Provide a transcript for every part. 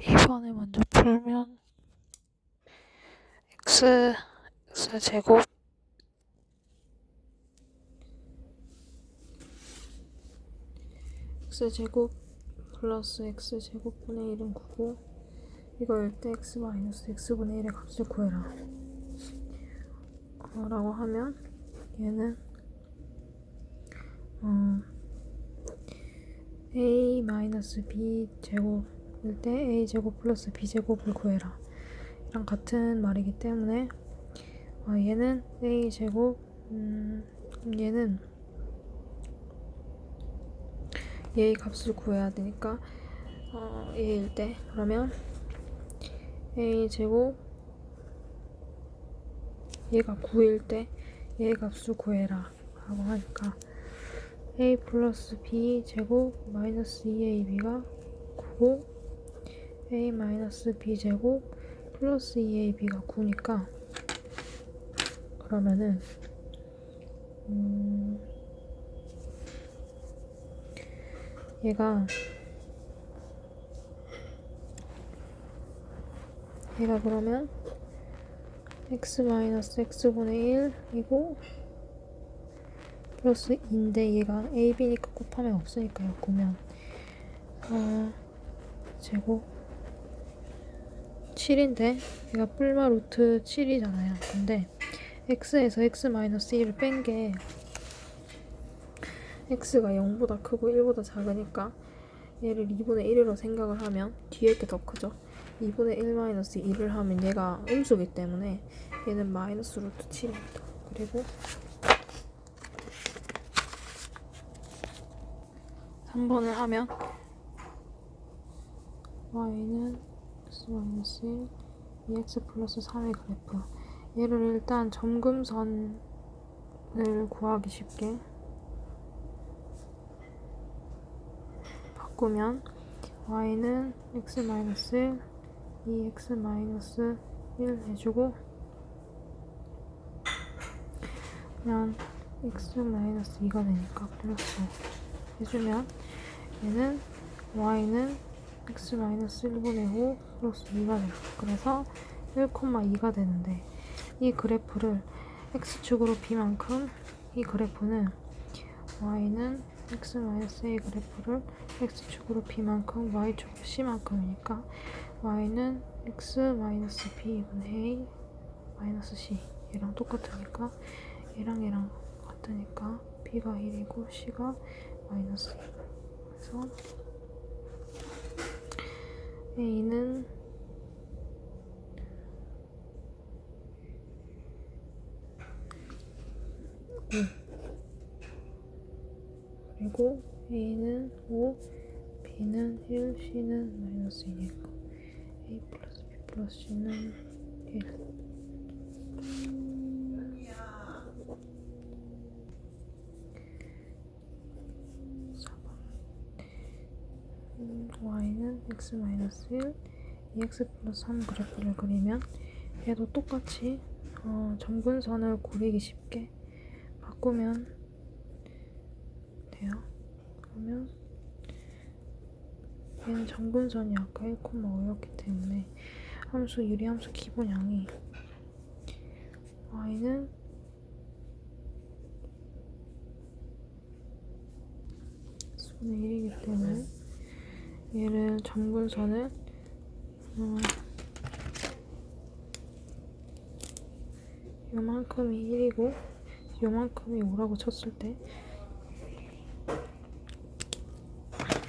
이번에 먼저 풀면 x x 제곱. X 제곱 플러스 x 제곱분의 1은 9고 이걸 때 x 마이너스 x분의 1의 값을 구해라. 어, 라고 하면 얘는 어, a 마이너스 b 제곱일 때 a 제곱 플러스 b 제곱을 구해라. 이랑 같은 말이기 때문에 어, 얘는 a 제곱 음, 얘는 얘의 값을 구해야 되니까 어, 얘일 때. 그러면 a 제곱 얘가 9일 때 얘의 값을 구해라 라고 하니까 a 플러스 b 제곱 마이너스 2ab가 9고 a 마이너스 b 제곱 플러스 2ab가 9니까 그러면은 음 얘가 얘가 그러면 x 마이너스 x분의 1이고 플러스 2인데 얘가 a, b니까 곱하면 없으니까요. 보면 어, 제곱 7인데 얘가 뿔마 루트 7이잖아요. 근데 x에서 x 마이너스 1을 뺀 게 x가 0보다 크고 1보다 작으니까 얘를 2분의 1으로 생각을 하면 뒤에 게 더 크죠. 2분의 1 마이너스 2를 하면 얘가 음수기 때문에 얘는 마이너스 루트 7입니다. 그리고 3번을 하면 y는 x 마이너스 1, 2x 플러스 3의 그래프. 얘를 일단 점금선을 구하기 쉽게 바꾸면 y는 x 마이너스 1, 2x 마이너스 1 해주고 그냥 x 마이너스 2가 되니까 플러스 해주면 얘는 y는 x 마이너스 1분의 5 플러스 2가 돼요. 그래서 1,2가 되는데 이 그래프를 x축으로 b만큼 이 그래프는 y는 x 마이너스 a 그래프를 x축으로 b만큼 y축으로 c만큼이니까 y는 x 마이너스 b분의 a 마이너스 c 얘랑 똑같으니까 얘랑 얘랑 같으니까 b가 1이고 c가 마이너스 2 그래서 a는 그리고 a는 5, b는 1, c는 마이너스 2니까 a 플러스 b 플러스 c는 1 음, y는 x 마이너스 1, 2x 플러스 3 그래프를 그리면 얘도 똑같이 어, 점근선을 고르기 쉽게 바꾸면 돼요. 그러면 얘는 점근선이 아까 1,5였기 때문에 함수 유리함수 기본양이 y는 수분의 1이기 때문에 얘를 점근선을 어, 요만큼이 1이고 요만큼이 5라고 쳤을 때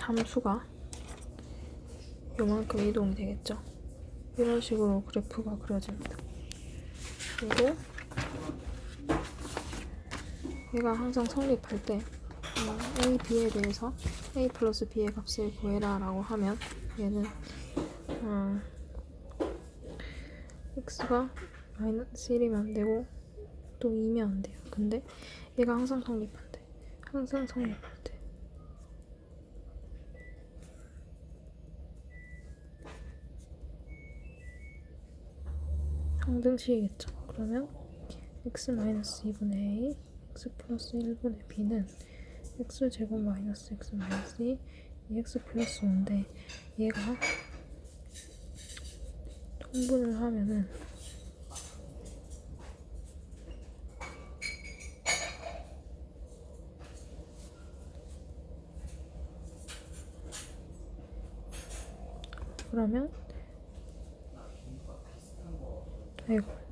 함수가 요만큼 이동이 되겠죠. 이런 식으로 그래프가 그려집니다. 그리고 얘가 항상 성립할 때 어, A, B에 대해서 A 플러스 B의 값을 구해라 라고 하면 얘는 어, X가 마이너스 1이면 안 되고 또 2면 안 돼요. 근데 얘가 항상 성립한대. 항상 성립할 때. 항등식이겠죠. 그러면 x 마이너스 2분의 a, x 플러스 1분의 b는 x 제곱 마이너스 x 마이너스 2, 2x 플러스 5인데 얘가 통분을 하면은 그러면 아이고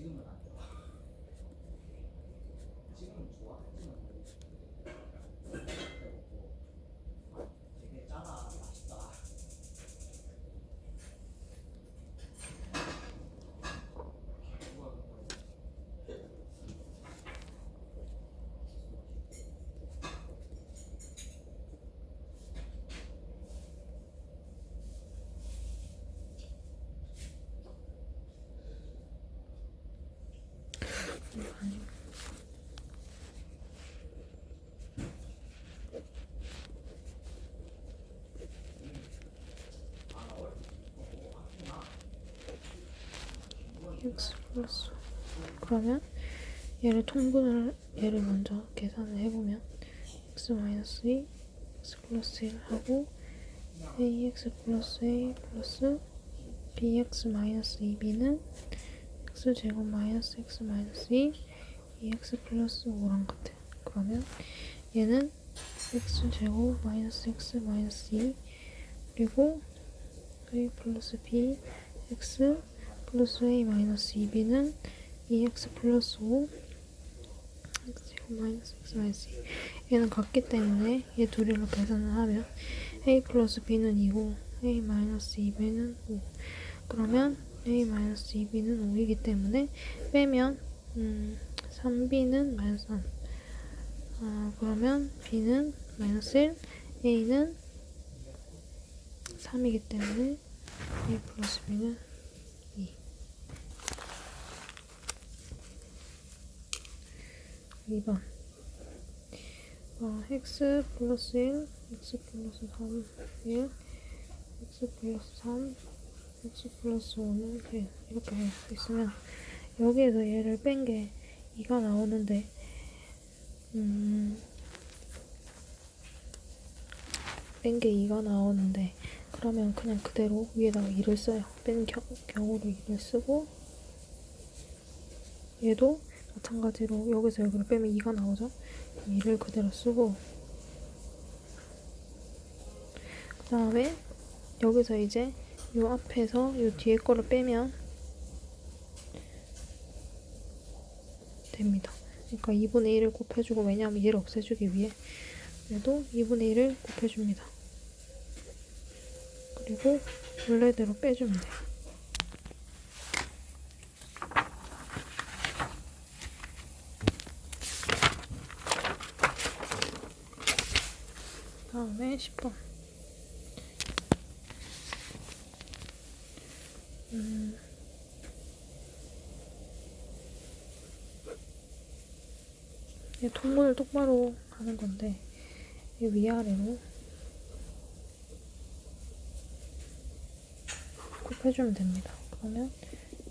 지금은 안 좋아. 지금은 좋아. 하지만 되게 짜다, 맛있다. 플러스 그러면 얘를 통분을 얘를 먼저 계산을 해보면 x 마이너스 2 x 플러스 1 하고 ax 플러스 a 플러스 bx 마이너스 2b는 x 제곱 마이너스 x 마이너스 2 2x 플러스 5랑 같아. 그러면 얘는 x 제곱 마이너스 x 마이너스 2 그리고 a 플러스 b x 플러스 a 마이너스 2b는 2x 플러스 5 x 제곱 마이너스 x 마이너스 2 얘는 같기 때문에 얘 둘이로 계산을 하면 a 플러스 b는 2고 a 마이너스 2b는 5 그러면 a 마이너스 2b는 5이기 때문에 빼면 음, 3b는 마이너스 3 아, 그러면 b는 마이너스 1 a는 3이기 때문에 a 플러스 b는 2번 어, x 플러스 1, x 플러스 3, 1, x 플러스 3, x 플러스 5는 1 이렇게 있으면 여기에서 얘를 뺀 게 2가 나오는데 음, 뺀 게 2가 나오는데 그러면 그냥 그대로 위에다가 2를 써요. 뺀 겨, 경우로 2를 쓰고 얘도 마찬가지로 여기서 여기를 빼면 2가 나오죠? 2를 그대로 쓰고 그 다음에 여기서 이제 요 앞에서 요 뒤에 거를 빼면 됩니다. 그러니까 2분의 1을 곱해주고 왜냐하면 얘를 없애주기 위해 얘도 2분의 1을 곱해줍니다. 그리고 원래대로 빼주면 돼요. 10번. 음. 얘 통분을 똑바로 하는 건데, 이 위아래로 곱해주면 됩니다. 그러면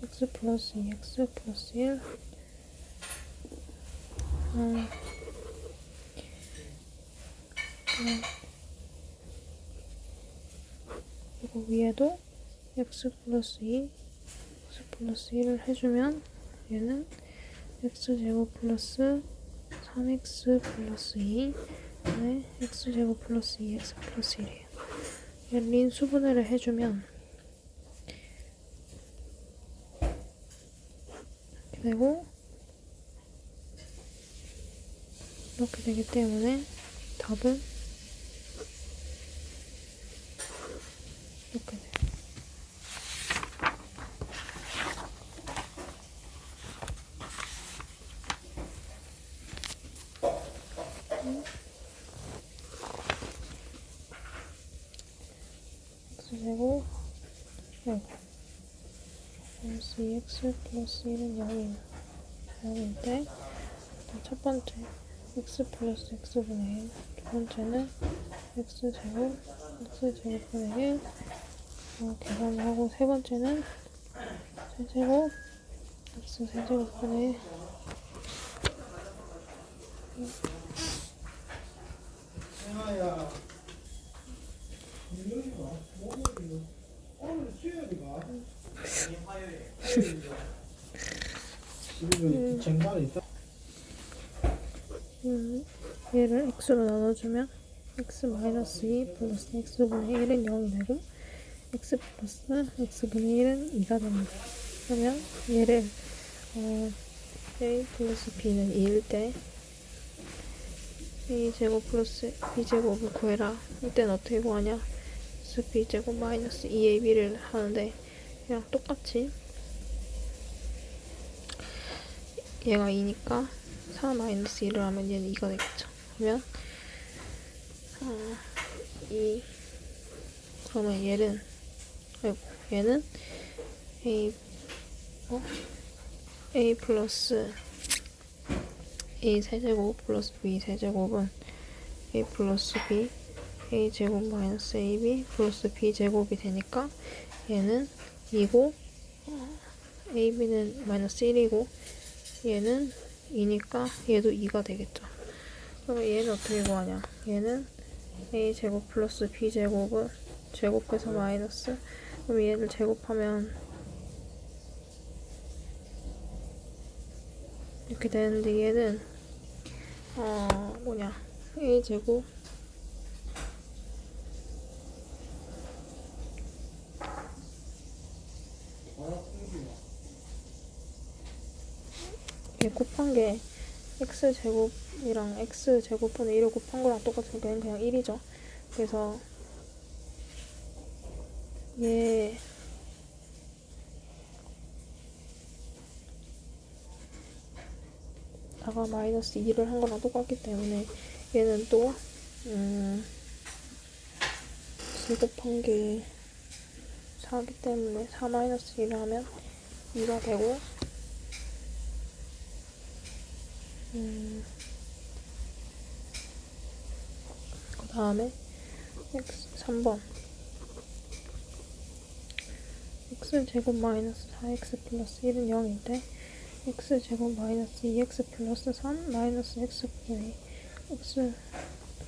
x 플러스 2x 플러스 1 음, 음. 그리고 위에도 x 플러스 2, x 플러스 1을 해주면 얘는 x제곱 플러스 3x 플러스 2, 네, x제곱 플러스 2x 플러스 1이에요. 얘를 인수분해를 해주면 이렇게 되고 이렇게 되기 때문에 답은 되고 네. mcx 플러스 1은 0인 0인데 첫 번째 x 플러스 x분의 1, 두 번째는 x 제곱, x 제곱분의 1 어, 계산을 하고 세 번째는 세제곱, x 세제곱분의 1 음, 얘를 x로 나눠주면 x 마이너스 2 플러스 x분의 1은 0이 되고 x 플러스 x분의 1은 2가 됩니다. 그러면 얘를 어, a 플러스 b는 2일 때 a 제곱 플러스 b 제곱을 구해라. 이때는 어떻게 구하냐? b 제곱 마이너스 2ab를 하는데 그냥 똑같이 얘가 2니까 4 마이너스 1을 하면 얘는 2가 되겠죠. 그러면 어, 2 그러면 얘는 아이고 얘는 a 어? a 플러스 a 세제곱 플러스 b 세제곱은 a 플러스 b a 제곱 마이너스 ab 플러스 b 제곱이 되니까 얘는 2고 ab는 마이너스 1이고 얘는 2니까 얘도 2가 되겠죠. 그럼 얘는 어떻게 구하냐? 얘는 a 제곱 플러스 b 제곱은 제곱해서 마이너스 그럼 얘를 제곱하면 이렇게 되는데 얘는 어 뭐냐 a 제곱 얘 곱한 게 x 제곱이랑 x 제곱분의 1을 곱한 거랑 똑같으니까 얘는 그냥 1이죠. 그래서 얘 다가 마이너스 2를 한 거랑 똑같기 때문에 얘는 또 음, 곱한 게 4기 때문에 4 마이너스 1을 하면 2가 되고 음, 그 다음에 x 3번. X 제곱 마이너스 4x 플러스 1은 0일 때 x 제곱 마이너스 2x 플러스 3 마이너스 x분의 x.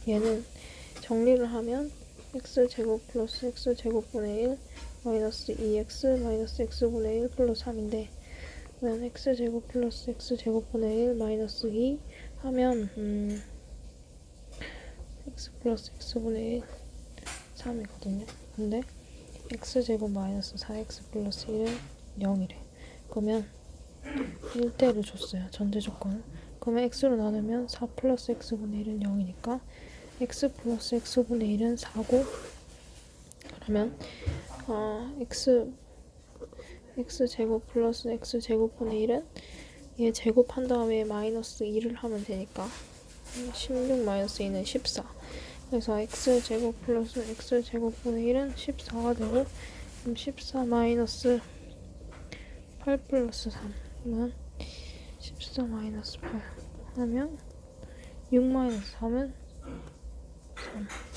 얘는 정리를 하면 x 제곱 플러스 x 제곱 분의 1 마이너스 2x 마이너스 x분의 1 플러스 3인데 그러면 x 제곱 플러스 x 제곱분의 1 마이너스 2 하면 음 x 플러스 x분의 1 3이거든요. 근데 x 제곱 마이너스 4x 플러스 1은 0이래. 그러면 1대를 줬어요. 전제 조건은. 그러면 x로 나누면 4 플러스 x분의 1은 0이니까 x 플러스 x분의 1은 4고 그러면 어, x x 제곱 플러스 x 제곱분의 1은 얘 제곱한 다음에 마이너스 2를 하면 되니까. 16 마이너스 2는 14 그래서 x 제곱 플러스 x 제곱분의 1은 14가 되고 그럼 14 마이너스 8 플러스 3은 14 마이너스 8 하면 6 마이너스 3은 3